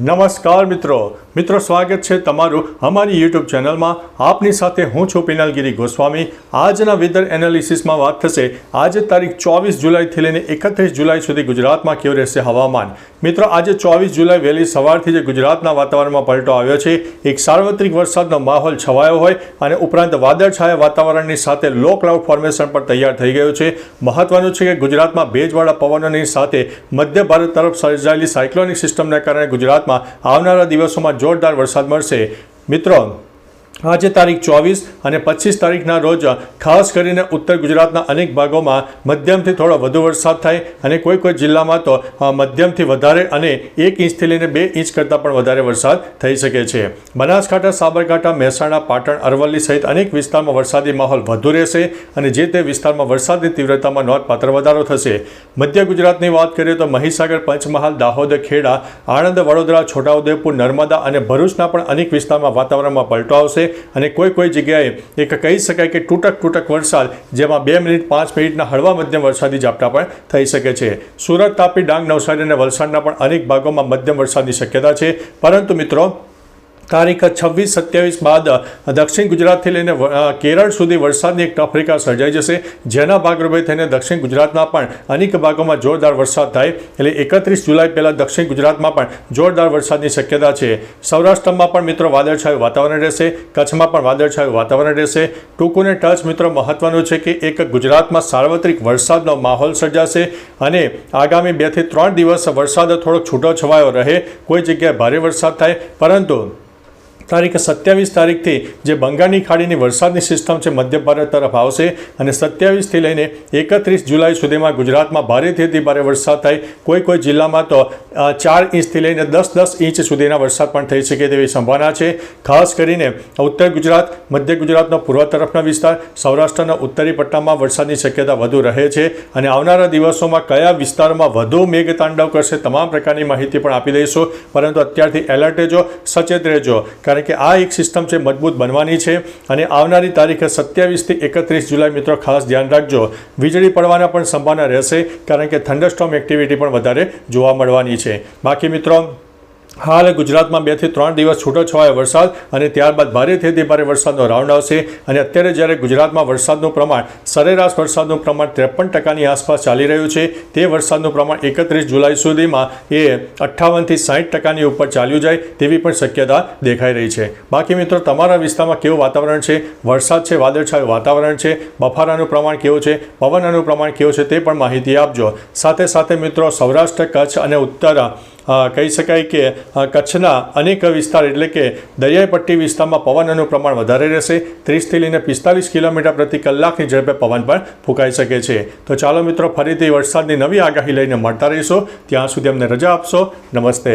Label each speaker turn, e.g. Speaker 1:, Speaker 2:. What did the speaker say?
Speaker 1: નમસ્કાર મિત્રો. મિત્રો, સ્વાગત છે તમારું અમારી યુટ્યુબ ચેનલમાં. આપની સાથે હું છું પિનલગીરી ગોસ્વામી. આજના વેધર એનાલિસિસમાં વાત થશે. આજે તારીખ ચોવીસ જુલાઈથી લઈને એકત્રીસ જુલાઈ સુધી ગુજરાતમાં કેવું રહેશે હવામાન? મિત્રો, આજે ચોવીસ જુલાઈ વહેલી સવારથી જે ગુજરાતના વાતાવરણમાં પલટો આવ્યો છે. એક સાર્વત્રિક વરસાદનો માહોલ છવાયો હોય અને ઉપરાંત વાદળછાયા વાતાવરણની સાથે લો ક્લાઉડ ફોર્મેશન પણ તૈયાર થઈ ગયું છે. મહત્વનું છે કે ગુજરાતમાં ભેજવાળા પવનોની સાથે મધ્ય ભારત તરફ સર્જાયેલી સાયક્લોનિક સિસ્ટમને કારણે ગુજરાતમાં આવનારા દિવસોમાં જોરદાર વરસાદ મળશે. મિત્રો આજે તારીખ ચોવીસ અને પચીસ તારીખના રોજ, ખાસ કરીને ઉત્તર ગુજરાતના અનેક ભાગોમાં મધ્યમથી થોડો વધુ વરસાદ થાય અને કોઈ કોઈ જિલ્લામાં તો મધ્યમથી વધારે અને એક ઇંચથી લઈને બે ઇંચ કરતાં પણ વધારે વરસાદ થઈ શકે છે. બનાસકાંઠા, સાબરકાંઠા, મહેસાણા, પાટણ, અરવલ્લી સહિત અનેક વિસ્તારમાં વરસાદી માહોલ વધુ રહેશે અને જે તે વિસ્તારમાં વરસાદની તીવ્રતામાં નોંધપાત્ર વધારો થશે. મધ્ય ગુજરાતની વાત કરીએ તો મહીસાગર, પંચમહાલ, દાહોદ, ખેડા, આણંદ, વડોદરા, છોટાઉદેપુર, નર્મદા અને ભરૂચના પણ અનેક વિસ્તારમાં વાતાવરણમાં પલટો આવશે. અને કોઈ કોઈ જગ્યાએ એક કહી શકાય કે તૂટક તૂટક વરસાદ, જેમાં બે મિનિટ, પાંચ મિનિટના હળવા મધ્યમ વરસાદી ઝાપટા પણ થઈ શકે છે. સુરત તાપી ડાંગ, નવસારી અને વલસાડના પણ અનેક ભાગોમાં મધ્યમ વરસાદની શક્યતા છે. પરંતુ મિત્રો તારીખ છવ્વીસ સત્યાવીસ બાદ દક્ષિણ ગુજરાતથી લઈને કેરળ સુધી વરસાદની એક ટફરિકા સર્જાઈ જશે. જેના ભાગરૂપે થઈને દક્ષિણ ગુજરાતમાં પણ અનેક ભાગોમાં જોરદાર વરસાદ થાય. એટલે એકત્રીસ જુલાઈ પહેલાં દક્ષિણ ગુજરાતમાં પણ જોરદાર વરસાદની શક્યતા છે. સૌરાષ્ટ્રમાં પણ મિત્રો વાદળછાયું વાતાવરણ રહેશે. કચ્છમાં પણ વાદળછાયું વાતાવરણ રહેશે. ટૂંકુને ટચ મિત્રો મહત્વનું છે કે એક ગુજરાતમાં સાર્વત્રિક વરસાદનો માહોલ સર્જાશે અને આગામી બેથી ત્રણ દિવસ વરસાદ થોડોક છૂટો છવાયો રહે. કોઈ જગ્યાએ ભારે વરસાદ થાય. પરંતુ તારીખ સત્યાવીસ તારીખથી જે બંગાળની ખાડીની વરસાદની સિસ્ટમ છે, મધ્ય ભારત તરફ આવશે અને સત્યાવીસથી લઈને એકત્રીસ જુલાઈ સુધીમાં ગુજરાતમાં ભારેથી અતિ ભારે વરસાદ થાય. કોઈ કોઈ જિલ્લામાં તો ચાર ઇંચથી લઈને દસ દસ ઇંચ સુધીના વરસાદ પણ થઈ શકે તેવી સંભાવના છે. ખાસ કરીને ઉત્તર ગુજરાત, મધ્ય ગુજરાતનો પૂર્વ તરફના વિસ્તાર, સૌરાષ્ટ્રના ઉત્તરી પટ્ટામાં વરસાદની શક્યતા વધુ રહે છે અને આવનારા દિવસોમાં કયા વિસ્તારોમાં વધુ મેઘ તાંડવ કરશે તમામ પ્રકારની માહિતી પણ આપી દઈશું. પરંતુ અત્યારથી એલર્ટ રહેજો, સચેત રહેજો. કારણ કે આ એક સિસ્ટમ છે મજબૂત બનવાની છે અને આવનારી તારીખે સત્યાવીસથી એકત્રીસ જુલાઈ મિત્રો ખાસ ધ્યાન રાખજો. વીજળી પડવાના પણ સંભાવના રહેશે, કારણ કે થંડરસ્ટોમ એક્ટિવિટી પણ વધારે જોવા મળવાની છે. બાકી મિત્રો હાલ ગુજરાતમાં બેથી ત્રણ દિવસ છૂટોછવાયો વરસાદ અને ત્યારબાદ ભારેથી અતિ ભારે વરસાદનો રાઉન્ડ આવશે. અને અત્યારે જ્યારે ગુજરાતમાં વરસાદનું પ્રમાણ, સરેરાશ વરસાદનું પ્રમાણ ત્રેપન ટકાની આસપાસ ચાલી રહ્યું છે, તે વરસાદનું પ્રમાણ એકત્રીસ જુલાઈ સુધીમાં એ અઠ્ઠાવનથી સાઠ ટકાની ઉપર ચાલ્યું જાય તેવી પણ શક્યતા દેખાઈ રહી છે. બાકી મિત્રો, તમારા વિસ્તારમાં કેવું વાતાવરણ છે? વરસાદ છે, વાદળછાયું વાતાવરણ છે? બફારાનું પ્રમાણ કેવું છે? પવનનું પ્રમાણ કેવું છે તે પણ માહિતી આપજો. સાથે સાથે મિત્રો, સૌરાષ્ટ્ર, કચ્છ અને ઉત્તર કહી શકાય કે કચ્છના અનેક વિસ્તાર એટલે કે દરિયાઈ પટ્ટી વિસ્તારમાં પવનનું પ્રમાણ વધારે રહેશે. ત્રીસથી લઈને પિસ્તાલીસ કિલોમીટર પ્રતિ કલાકની ઝડપે પવન પણ ફૂંકાઈ શકે છે. તો ચાલો મિત્રો, ફરીથી વરસાદની નવી આગાહી લઈને મળતા રહીશું. ત્યાં સુધી અમને રજા આપશો. નમસ્તે.